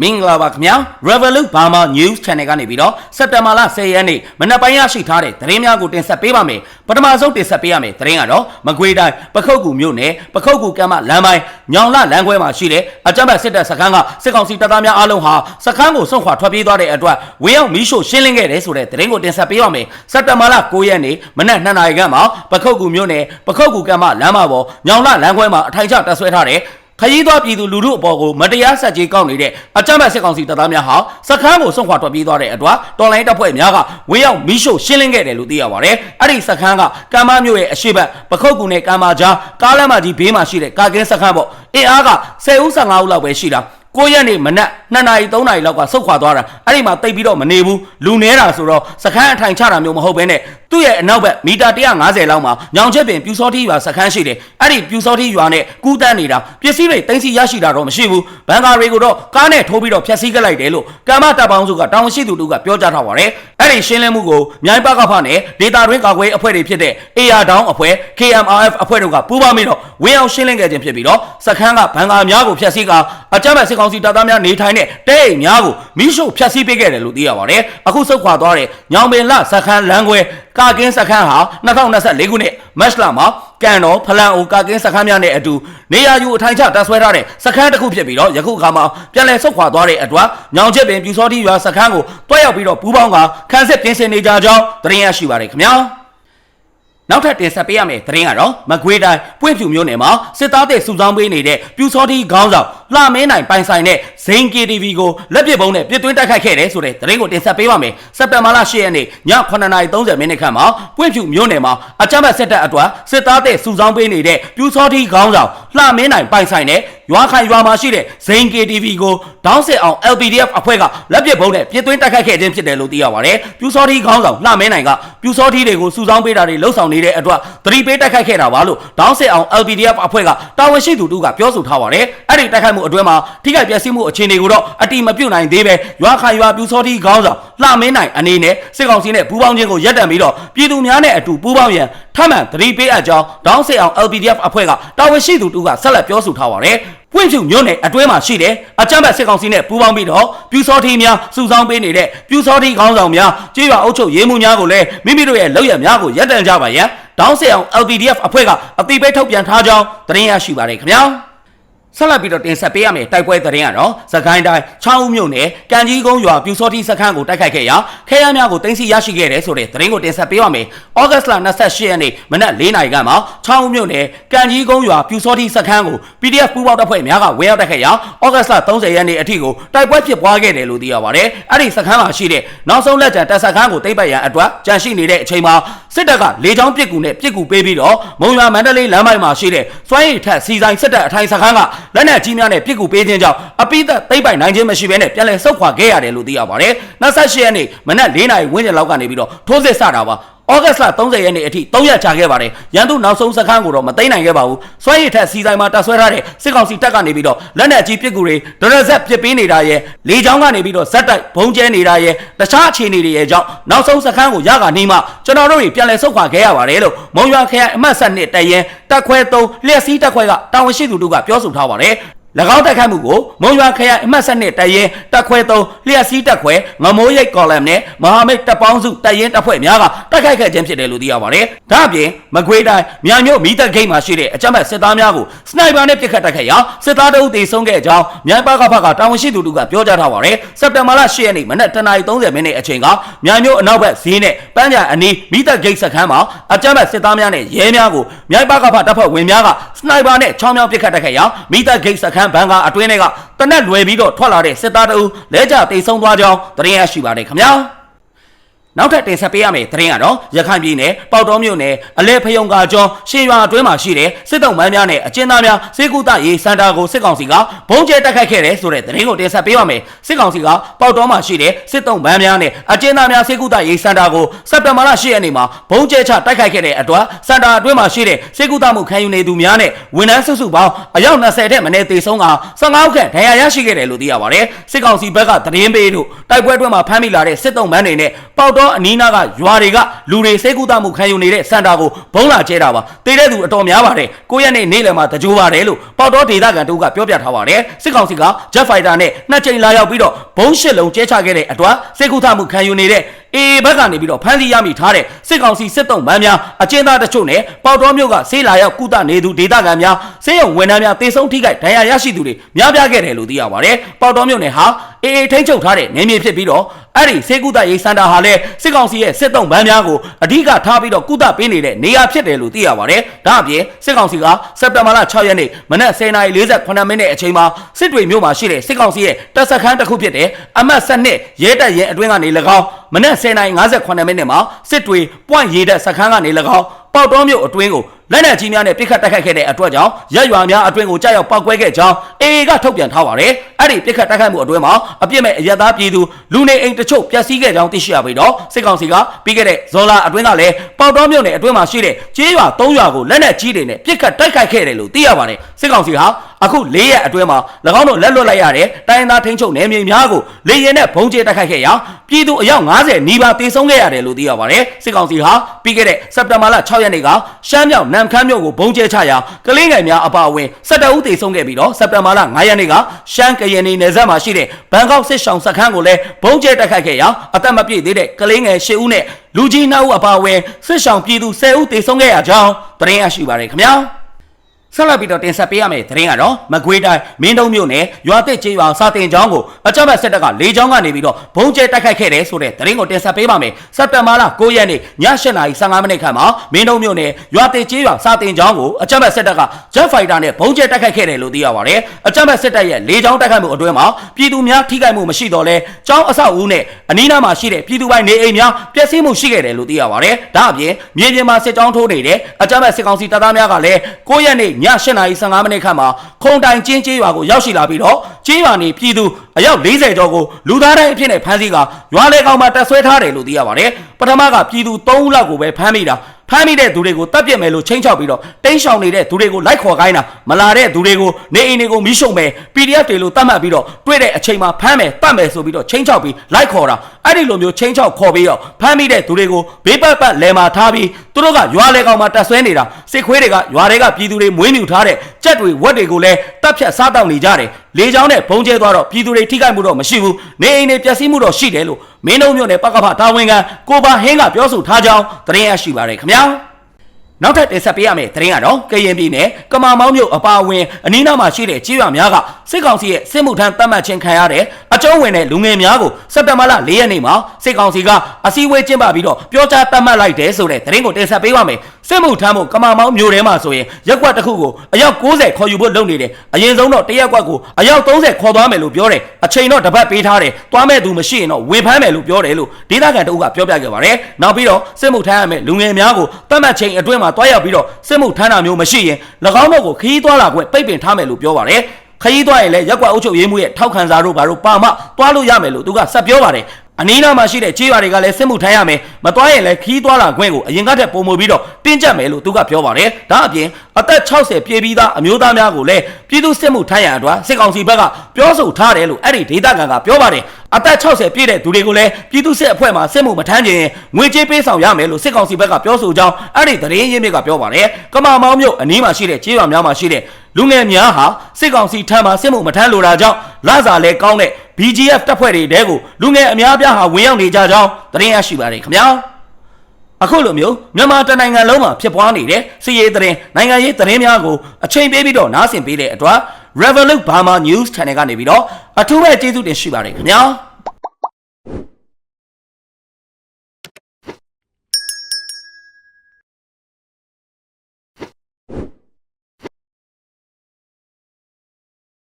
မင်္ဂလာပါခင်ဗျာ Revolut Burma News Channel ကနေပြီးတော့စက်တင်ဘာလ10ရက်နေ့မနက်ပိုင်းရရှိထားတဲ့သတင်းများကိုတင်ဆက်ပေးပါမယ်ပထမဆုံးတင်ဆက်ပေးရမယ်သတင်းကတော့မကွေးတိုင်းပခုတ်ကူမြို့နယ်ပခုတ်ကူကမ်းမလမ်းပိုင်းညောင်လလမ်းခွဲမှာရှိတဲ့အကြမ်းဖက်စစ်တပ်စခန်းကစစ်ကောင်စီတပ်သားများအားလုံးဟာစခန်းကိုစွန့်ခွာထွက်ပြေးသွားတဲ့အတွက်ဝင်းရောက်မီးရှို့ရှင်းလင်းခဲ့တယ်ဆိုတဲ့သတင်းကိုတင်ဆက်ပေးပါမယ်စက်တင်ဘာလ9ရက်နေ့မနက်2နာရီခန့်မှာပခုတ်ကူမြို့နယ်ပခုတ်ကူကမ်းမလမ်းမပေါ်ညောင်လလမ်းခွဲမှာအထိုင်ချတပ်ဆွဲထားတဲ့ ခရီးသွားပြည်သူလူထုအပေါ်ကိုမတရားဆက်ကြေးကောက်နေတဲ့အကြမ်းဖက်စစ်ကောင်စီတပ်သားများဟာစခန်းကိုစွန့်ခွာထွက်ပြေးသွားတဲ့အတွက်တော်လိုင်းတပ်ဖွဲ့များကဝင်းရောက်မီးရှို့ရှင်းလင်းခဲ့တယ်လို့သိရပါတယ်။အဲ့ဒီစခန်းကကမ်းမမြို့ရဲ့အရှိတ်ပခုတ်ကူနဲ့ကမ်းမကြားကားလမ်းမကြီးဘေးမှာရှိတဲ့ကာကင်းစခန်းပေါ့။အင်အားက10ဦး15ဦးလောက်ပဲရှိတာ။ ကိုရက်နေမနက်2နာရီ3နာရီလောက်ကဆုတ်ခွာသွားတာအဲ့ဒီမှာတိတ်ပြီးတော့မနေဘူးလူနေတာဆိုတော့စခန်းအထိုင်ချတာမျိုးမဟုတ်ဘဲနဲ့သူ့ရဲ့အနောက်ဘက်မီတာ150လောက်မှာညောင်ချက်ပင်ပြူစောတိရွာစခန်းရှိတယ်အဲ့ဒီပြူစောတိရွာနဲ့ကူးတန်းနေတာပစ္စည်းတွေတင်စီရရှိတာတော့မရှိဘူးဘန်ကာတွေကိုတော့ကားနဲ့ထိုးပြီးတော့ဖျက်ဆီးခဲ့လိုက်တယ်လို့ကမ္ဘာတပ်ပေါင်းစုကတောင်ရှိသူတို့ကပြောကြားထားပါတယ်အဲ့ဒီရှင်းလင်းမှုကိုမြိုင်ပကဖနဲ့ဒေတာတွင်းကာကွယ်အဖွဲ့တွေဖြစ်တဲ့ AR တောင်းအဖွဲ့ KMRF အဖွဲ့တို့ကပူးပေါင်းပြီးတော့ဝင်းအောင်ရှင်းလင်းခဲ့ခြင်းဖြစ်ပြီးတော့စခန်းကဘန်ကာများကိုဖျက်ဆီးကအကြမ်းဖက်စစ်ကောင်စီတပ်သားများနေထိုင်တဲ့တဲအိမ်များကိုမိရှုဖျက်ဆီးပေးခဲ့တယ်လို့သိရပါတယ်အခုစုခွာသွားတဲ့ညောင်ပင်လစခန်းလမ်းခွဲကာကင်းစခန်းဟာ2024ခုနှစ်မတ်လမှာကန်တော်ဖလန်အိုကာကင်းစခန်းများနဲ့အတူနေရာယူအထိုင်ချတပ်ဆွဲထားတဲ့စခန်းတစ်ခုဖြစ်ပြီးတော့ယခုအခါမှာပြန်လည်ဆုတ်ခွာသွားတဲ့အတွက်ညောင်ချစ်ပင်ပြူစောတိရွာစခန်းကိုတွားရောက်ပြီးတော့ပူးပေါင်းကခန်းစစ်ပြင်ဆင်နေကြကြောင်းသတင်းရရှိပါတယ်ခင်ဗျာ နောက်ထပ်တင်ဆက်ပေးရမယ့်သတင်းကတော့မကွေးတိုင်းပွင့်ဖြူမြို့နယ်မှာစစ်သားတွေစုဆောင်းပေးနေတဲ့ပြူစောတိခေါင်းဆောင်လှမင်းနိုင်ပိုင်ဆိုင်တဲ့ဇိန် KTV ကိုလက်ပစ်ပုံးနဲ့ပြစ်သွင်းတိုက်ခိုက်ခဲ့တယ်ဆိုတဲ့သတင်းကိုတင်ဆက်ပေးပါမယ်စက်တင်ဘာလ10ရက်နေ့ည9:30မိနစ်ခန့်မှာပွင့်ဖြူမြို့နယ်မှာအကြမ်းဖက်စစ်တပ်အတွက်စစ်သားတွေစုဆောင်းပေးနေတဲ့ပြူစောတိခေါင်းဆောင်လှမင်းနိုင်ပိုင်ဆိုင်တဲ့ ရွာခိုင်ရွာမှာရှိတဲ့ဇိန် KTV ကိုဒေါင်းစစ်အောင် LPDF အဖွဲ့ကလက်ပစ်ပုံးနဲ့ပြစ်သွင်းတိုက်ခိုက်ခဲ့ခြင်းဖြစ်တယ်လို့သိရပါတယ်ပြူစောတိခေါင်းဆောင်လှမင်းနိုင်ကပြူစောတိတွေကိုစုဆောင်းပေးတာတွေလှုပ်ဆောင်နေတဲ့အတွက်သတိပေးတိုက်ခိုက်ခဲ့တာပါလို့ဒေါင်းစစ်အောင် LPDF အဖွဲ့ကတာဝန်ရှိသူတို့ကပြောဆိုထားပါတယ်အဲ့ဒီတိုက်ခိုက်မှုအတွင်းမှာထိခိုက်ပျက်စီးမှုအခြေအနေကိုတော့အတိမပြုတ်နိုင်သေးပဲရွာခိုင်ရွာပြူစောတိခေါင်းဆောင်လှမင်းနိုင်အနေနဲ့စစ်ကောင်စီနဲ့ပူးပေါင်းခြင်းကိုရပ်တန့်ပြီးတော့ပြည်သူများနဲ့အတူပူးပေါင်းရန်ထပ်မံသတိပေးအပ်ကြောင်းဒေါင်းစစ်အောင် LPDF အဖွဲ့ကတာဝန်ရှိသူတို့ကဆက်လက်ပြောဆိုထားပါတယ်ပွင့်ဖြူမြို့နယ်အတွင်းမှာရှိတယ်အကြမ်းဖက်စစ်ကောင်စီနဲ့ပူးပေါင်းပြီးတော့ပြူစောတိများစုဆောင်းပေးနေတဲ့ပြူစောတိခေါင်းဆောင်များကြေးရွာအုပ်ချုပ်ရေးမှုများကိုလည်းမိမိတို့ရဲ့လောက်ရများကိုရပ်တန့်ကြပါရန်ဒေါင်းစစ်အောင် LPDF အဖွဲ့ကအတိပေးထုတ်ပြန်ထားကြောင်းသတင်းရရှိပါတယ်ခင်ဗျာ ဆက်လက်ပြီးတော့တင်ဆက်ပေးရမယ်တိုက်ပွဲသတင်းကတော့သခိုင်းတိုင်းချောင်းဦးမြို့နယ်ကံကြီးကုန်းရွာပြူစောတိစခန်းကိုတိုက်ခိုက်ခဲ့ရာခဲရများကိုတင်စီရရှိခဲ့တယ်ဆိုတဲ့သတင်းကိုတင်ဆက်ပေးရမယ်။ဩဂတ်စ်လ28ရက်နေ့မနက်4နာရီခန့်မှာချောင်းဦးမြို့နယ်ကံကြီးကုန်းရွာပြူစောတိစခန်းကို PDF ပူးပေါင်းတပ်ဖွဲ့များကဝဲရောက်တိုက်ခိုက်ရာဩဂတ်စ်လ30ရက်နေ့အထိကိုတိုက်ပွဲဖြစ်ပွားခဲ့တယ်လို့သိရပါတယ်။အဲ့ဒီစခန်းမှာရှိတဲ့နောက်ဆုံးလက်ကျန်တပ်စခန်းကိုသိမ်းပိုက်ရန်အတွက်ကြန့်ရှိနေတဲ့အချိန်မှာစစ်တပ်ကလေကြောင်းပစ်ကူနဲ့ပစ်ကူပေးပြီးတော့မုံရွာမန္တလေးလမ်းပိုင်းမှာရှိတဲ့စွမ်းရည်ထက်စီဆိုင်စစ်တပ်အထိုင်စခန်းက လက်နက်ကြီးများနဲ့ပစ်ကူပေးခြင်းကြောင့်အပိသက်သိမ့်ပိုင်နိုင်ခြင်းမရှိဘဲနဲ့ပြန်လည်ဆုတ်ခွာခဲ့ရတယ်လို့သိရပါတယ်။28ရက်နေ့မနက်4နာရီဝန်းကျင်လောက်ကနေပြီးတော့ထိုးစစ်စတာပါ။ဩဂတ်စ်လ30ရက်နေ့အထိ3ရက်ကြာခဲ့ပါတယ်။ရန်သူနောက်ဆုံးစခန်းကိုတော့မသိမ်းနိုင်ခဲ့ပါဘူး။စွမ်းရည်ထက်စီဆိုင်မှာတပ်ဆွဲထားတဲ့စစ်ကောင်စီတပ်ကနေပြီးတော့လက်နက်ကြီးပစ်ကူတွေဒရဇက်ပစ်ပေးနေတာရဲ့လေကြောင်းကနေပြီးတော့ဇက်တိုက်ဘုံကျဲနေတာရဲ့တခြားအခြေအနေတွေရဲ့ကြောင့်နောက်ဆုံးစခန်းကိုရကနှီးမှကျွန်တော်တို့တွေပြန်လည်ဆုတ်ခွာခဲ့ရပါတယ်လို့မုံရွာခရိုင်အမှတ်7နှစ်တရင်တက်ခွဲ3လျက်စီးတက်ခွဲကတာဝန်ရှိသူတို့ကပြောဆိုထားပါတယ်။၎ င်းတိုက်ခိုက်မှုကိုမုံရွာခရိုင်အမှတ်7နှစ်တရင်တက်ခွဲ3လျှက်စီးတက်ခွဲငမိုးရိတ်ကော်လမ်နဲ့မဟာမိတ်တပ်ပေါင်းစုတရင်တပ်ဖွဲ့များကတိုက်ခိုက်ခဲ့ခြင်းဖြစ်တယ်လို့သိရပါတယ်။ဒါ့အပြင်မကွေးတိုင်းမြန်မြို့မီးတပ်ဂိတ်မှာရှိတဲ့အကြမ်းဖက်စစ်သားများကိုစနိုက်ပါနဲ့ပစ်ခတ်တိုက်ခိုက်ရာစစ်သားတအုပ်သေဆုံးခဲ့ကြောင်းမြိုင်ပါကဖကတာဝန်ရှိသူတို့ကပြောကြားထားပါတယ်။စက်တင်ဘာလ10ရက်နေ့မနက်10:30မိနစ်အချိန်ကမြန်မြို့အနောက်ဘက်ဈေးနဲ့ပန်းကြံအနီးမီးတပ်ဂိတ်စခန်းမှာအကြမ်းဖက်စစ်သားများနဲ့ရဲများကိုမြိုင်ပါကဖတပ်ဖွဲ့ဝင်များကစနိုက်ပါနဲ့ချောင်းမြောင်းပစ်ခတ်တိုက်ခိုက်ရာမီးတပ်ဂိတ်စခန်းဘန်ကာအတွင်းထဲကတနက်လွယ်ပြီးတော့ထွက်လာတဲ့စစ်သားတအုပ်လဲကျတိတ်ဆုံးသွားကြောင်းသတင်းရရှိပါတယ်ခင်ဗျာ နောက်ထပ်တင်ဆက်ပေးရမယ့်သတင်းကတော့ရခိုင်ပြည်နယ်ပေါတော်မြို့နယ်အလဲဖယုံကကျော်ရှေးရွာအတွင်းမှာရှိတဲ့စစ်တုံးမန်းများနဲ့အကျဉ်းသားများစေကူတရေးစင်တာကိုစစ်ကောင်စီကဘုံကျဲတိုက်ခိုက်ခဲ့တယ်ဆိုတဲ့သတင်းကိုတင်ဆက်ပေးပါမယ်စစ်ကောင်စီကပေါတော်မှာရှိတဲ့စစ်တုံးမန်းများနဲ့အကျဉ်းသားများစေကူတရေးစင်တာကိုစက်တင်ဘာလ10ရက်နေ့မှာဘုံကျဲချတိုက်ခိုက်ခဲ့တဲ့အတွက်စင်တာအတွင်းမှာရှိတဲ့စေကူတမှုခံယူနေသူများနဲ့ဝန်ထမ်းစုစုပေါင်းအယောက်20ထက်မနည်းသေဆုံးက15ဦးခန့်ဒဏ်ရာရရှိခဲ့တယ်လို့သိရပါတယ်စစ်ကောင်စီဘက်ကသတင်းပေးလို့တိုက်ပွဲအတွင်းမှာဖမ်းမိလာတဲ့စစ်တုံးမန်းတွေနဲ့ပေါတော်တောအနီးနားကရွာတွေကလူတွေစိတ်ကူးတမှုခံယူနေတဲ့စန်တာကိုဘုံလာကျဲတာပါတေးတဲ့သူအတော်များပါတယ်ကိုရက်နေ့နေ့လယ်မှာတကြိုးပါတယ်လို့ပေါတောဒေသခံတို့ကပြောပြထားပါတယ်စစ်ကောင်စီက Jet Fighter နဲ့နှစ်ချိန်လာရောက်ပြီးတော့ဘုံရှစ်လုံးကျဲချခဲ့တဲ့အတွက်စိတ်ကူးတမှုခံယူနေတဲ့အေဘက်ကနေပြီးတော့ဖမ်းဆီးရမိထားတဲ့စစ်ကောင်စီစစ်တုံးမန်းများအကျဉ်းသားတချို့နဲ့ပေါတော်မျိုးကဆေးလာရောက်ကုသနေသူဒေသခံများဆေးရုံဝန်ထမ်းများတေဆုံးထိခိုက်ဒဏ်ရာရရှိသူတွေများပြားခဲ့တယ်လို့သိရပါတယ်ပေါတော်မျိုးနဲ့ဟာအေအေထိန်းချုပ်ထားတဲ့နေမြေဖြစ်ပြီးတော့ အဲ့ဒီစေကုသရေးစင်တာဟာလည်းစစ်ကောင်စီရဲ့စစ်တုံးဗန်းများကိုအဓိကထားပြီးတော့ကုသပေးနေတဲ့နေရာဖြစ်တယ်လို့သိရပါတယ်။ဒါအပြင်စစ်ကောင်စီကစက်တင်ဘာလ6ရက်နေ့မနက်10:48မိနစ်အချိန်မှာစစ်တွေမြို့မှာရှိတဲ့စစ်ကောင်စီရဲ့တပ်စခန်းတစ်ခုဖြစ်တဲ့အမှတ်7ရဲတပ်ရဲအတွင်းကနေ၎င်း မနက်10:58မိနစ်မှာစစ်တွေပွန့်ရဲတပ်စခန်းကနေ၎င်းပေါတော်မြို့အတွင်းကိုလက်နက်ကြီးများနဲ့ပစ်ခတ်တိုက်ခိုက်ခဲ့တဲ့အတွက်ကြောင့်ရက်ရွာများအတွင်းကိုကြောက်ရောက်ပောက်ကွဲခဲ့ကြောင်းအေအေကထုတ်ပြန်ထားပါတယ်။အဲ့ဒီပစ်ခတ်တိုက်ခိုက်မှုအတွင်းမှာအပြစ်မဲ့အရက်သားပြည်သူလူနေအိမ်တချို့ပျက်စီးခဲ့ကြောင်းသိရှိရပြီးတော့စစ်ကောင်စီကပြီးခဲ့တဲ့ဇွန်လအတွင်းကလည်းပေါတော်မြို့နယ်အတွင်းမှာရှိတဲ့ကျေးရွာ၃ရွာကိုလက်နက်ကြီးတွေနဲ့ပစ်ခတ်တိုက်ခိုက်ခဲ့တယ်လို့သိရပါတယ်။စစ်ကောင်စီဟာ အခု၄ရက်အတွင်းမှာ၎င်းတို့လက်လွတ်လိုက်ရတဲ့တိုင်းသားထိန်းချုပ်နယ်မြေများကိုလေရင်နဲ့ဘုံကျဲတိုက်ခိုက်ခဲ့ရာပြည်သူအယောက်90နီးပါးတေဆုံးခဲ့ရတယ်လို့သိရပါတယ်။စစ်ကောင်စီဟာပြီးခဲ့တဲ့စက်တင်ဘာလ6ရက်နေ့ကရှမ်းမြောက်နမ်ခမ်းမြို့ကိုဘုံကျဲချရာကလေးငယ်များအပါအဝင်17ဦးတေဆုံးခဲ့ပြီးတော့စက်တင်ဘာလ9ရက်နေ့ကရှမ်းကရင်နယ်စပ်မှာရှိတဲ့ဘန်ကောက်စစ်ဆောင်စခန်းကိုလည်းဘုံကျဲတိုက်ခိုက်ခဲ့ရာအသက်မပြည့်သေးတဲ့ကလေးငယ်10ဦးနဲ့လူကြီး9ဦးအပါအဝင်စစ်ဆောင်ပြည်သူ10ဦးတေဆုံးခဲ့ရကြောင်းသတင်းရရှိပါတယ်ခင်ဗျာ။ ဆက်လက်ပြီးတော့တင်ဆက်ပေးရမယ့်သတင်းကတော့မကွေးတိုင်းမင်းတုံးမြို့နယ်ရွာသစ်ကျေးရွာစာတင်ကျောင်းကိုအကြမ်းဖက်စစ်တပ်ကလေကြောင်းကနေပြီးတော့ဘုံကျဲတိုက်ခိုက်ခဲ့တယ်ဆိုတဲ့သတင်းကိုတင်ဆက်ပေးပါမယ်စက်တင်ဘာလ9ရက်နေ့ည8:15မိနစ်ခန့်မှာမင်းတုံးမြို့နယ်ရွာသစ်ကျေးရွာစာတင်ကျောင်းကိုအကြမ်းဖက်စစ်တပ်က Jet Fighter နဲ့ဘုံကျဲတိုက်ခိုက်ခဲ့တယ်လို့သိရပါတယ်အကြမ်းဖက်စစ်တပ်ရဲ့လေကြောင်းတိုက်ခိုက်မှုအတွင်းမှာပြည်သူများထိခိုက်မှုမရှိတော့လဲကျောင်းအဆောက်အဦနဲ့အနီးနားမှာရှိတဲ့ပြည်သူပိုင်းနေအိမ်များပျက်စီးမှုရှိခဲ့တယ်လို့သိရပါတယ်ဒါအပြင်မြေပြင်မှာစစ်ကြောင်းထိုးနေတဲ့အကြမ်းဖက်စစ်ကောင်စီတပ်သားများကလည်း9ရက်နေ့ည8:15မိနစ်ခန့်မှာခုံတိုင်ကျင်းကျေးရွာကိုရောက်ရှိလာပြီးတော့ကျေးရွာနေပြည်သူအယောက်40ကျော်ကိုလူသားတိုင်းအဖြစ်နဲ့ဖမ်းဆီးကရွာလေကောင်မှာတက်ဆွဲထားတယ်လို့သိရပါတယ်ပထမကပြည်သူ3ဦးလောက်ကိုပဲဖမ်းမိတာ ဖမ်းမိတဲ့သူတွေကိုတပ်ပြစ်မယ်လို့ချိန်ချောက်ပြီးတော့တင်းရှောင်နေတဲ့သူတွေကိုလိုက်ခေါ်ခိုင်းတာမလာတဲ့သူတွေကိုနေအိမ်တွေကိုမီးရှို့မယ် PDF တွေလို့တတ်မှတ်ပြီးတော့တွေ့တဲ့အချိန်မှာဖမ်းမယ်တတ်မယ်ဆိုပြီးတော့ချိန်ချောက်ပြီးလိုက်ခေါ်တာအဲ့ဒီလိုမျိုးချိန်ချောက်ခေါ်ပြီးတော့ဖမ်းမိတဲ့သူတွေကိုဘေးပတ်ပတ်လဲမှာထားပြီးသူတို့ကရွာလေကောင်မှာတက်ဆွဲနေတာစစ်ခွေးတွေကရွာတွေကပြည်သူတွေမွေးမြူထားတဲ့ကြက်တွေဝက်တွေကိုလည်းတပ်ဖြတ်စားတောက်နေကြတယ်လေချောင်းနဲ့ဘုံကျဲသွားတော့ပြည်သူတွေထိခိုက်မှုတော့မရှိဘူးနေအိမ်တွေပျက်စီးမှုတော့ရှိတယ်လို့ မင်းတို့မျိုးနဲ့ပကဖတာဝန်ခံကိုပါဟင်းကပြောဆိုထားကြောင်းသတင်းရရှိပါရခင်ဗျာနောက်ထပ်တင်ဆက်ပေးရမယ့်သတင်းကတော့ကရင်ပြည်နယ်ကမာမောင်းမြို့အပါအဝင်အနီးနားမှာရှိတဲ့ကြေးရွာများကစစ်ကောင်စီရဲ့စစ်မှုထမ်းတတ်မှတ်ခြင်းခံရတဲ့အကျုံးဝင်တဲ့လူငယ်များကိုစက်တဘာလ၄ရက်နေ့မှာစစ်ကောင်စီကအစည်းအဝေးကျင်းပပြီးတော့ပြောကြားတတ်မှတ်လိုက်တယ်ဆိုတဲ့သတင်းကိုတင်ဆက်ပေးပါမယ်စစ်မှုထမ်းဖို့ကမာမောင်းမြို့ထဲမှာဆိုရင်ရက်ကွက်တစ်ခုကိုအယောက်90ခေါ်ယူဖို့လုပ်နေတယ်အရင်ဆုံးတော့တရက်ကွက်ကိုအယောက်30ခေါ်သွားမယ်လို့ပြောတယ်အချိန်တော့တစ်ပတ်ပေးထားတယ်သွားမဲ့သူမရှိရင်တော့ဝင်ဖမ်းမယ်လို့ပြောတယ်လို့ဒေသခံတအုပ်ကပြောပြခဲ့ပါတယ်နောက်ပြီးတော့စစ်မှုထမ်းရမယ်လူငယ်များကိုတတ်မှတ်ချိန်အတွင်းမှာတွားရောက်ပြီးတော့စစ်မှုထမ်းတာမျိုးမရှိရင်၎င်းတို့ကိုခီးသွားလာခွင့်ပိတ်ပင်ထားမယ်လို့ပြောပါတယ်ခရီးသွားရင်လည်းရက်ကွက်အုပ်ချုပ်ရေးမှုရဲ့ထောက်ခံစာတို့ဘာတို့ပါမှသွားလို့ရမယ်လို့သူကဆက်ပြောပါတယ် အနီးနားမှာရှိတဲ့ကြေးရွာတွေကလည်းစစ်မှုထမ်းရမယ်မသွားရင်လည်းခီးသွားလာခွင့်ကိုအရင်ကတည်းကပုံမူပြီးတော့တင်းကျပ်မယ်လို့သူကပြောပါတယ်ဒါအပြင်အသက်60ပြည့်ပြီးသားအမျိုးသားများကိုလည်းပြည်သူစစ်မှုထမ်းရန်အတွက်စစ်ကောင်စီဘက်ကပြောဆိုထားတယ်လို့အဲ့ဒီဒေသခံကပြောပါတယ်အသက်60ပြည့်တဲ့သူတွေကိုလည်းပြည်သူစစ်အဖွဲ့မှာစစ်မှုမထမ်းခြင်းငွေကြေးပေးဆောင်ရမယ်လို့စစ်ကောင်စီဘက်ကပြောဆိုကြောင်းအဲ့ဒီသတင်းရင်းမြစ်ကပြောပါတယ်ကမာမောင်းမြို့အနီးမှာရှိတဲ့ကြေးရွာများမှာရှိတဲ့လူငယ်များဟာစစ်ကောင်စီထမ်းမှာစစ်မှုမထမ်းလိုတာကြောင့်လစာလဲကောင်းတဲ့ BGF တပ်ဖွဲ့တွေတဲကိုလူငယ်အများအပြားဟာဝင်ရောက်နေကြကြောင်းသတင်းရရှိပါတယ်ခင်ဗျာအခုလိုမျိုးမြန်မာတနိုင်ငံလုံးမှာဖြစ်ပွားနေတဲ့စီးရေးသတင်းနိုင်ငံရေးသတင်းများကိုအချိန်ပေးပြီးတော့နားဆင်ပေးတဲ့အတွက် Revolut Burma News Channel ကနေပြီးတော့အထူးပဲကျေးဇူးတင်ရှိပါတယ်ခင်ဗျာ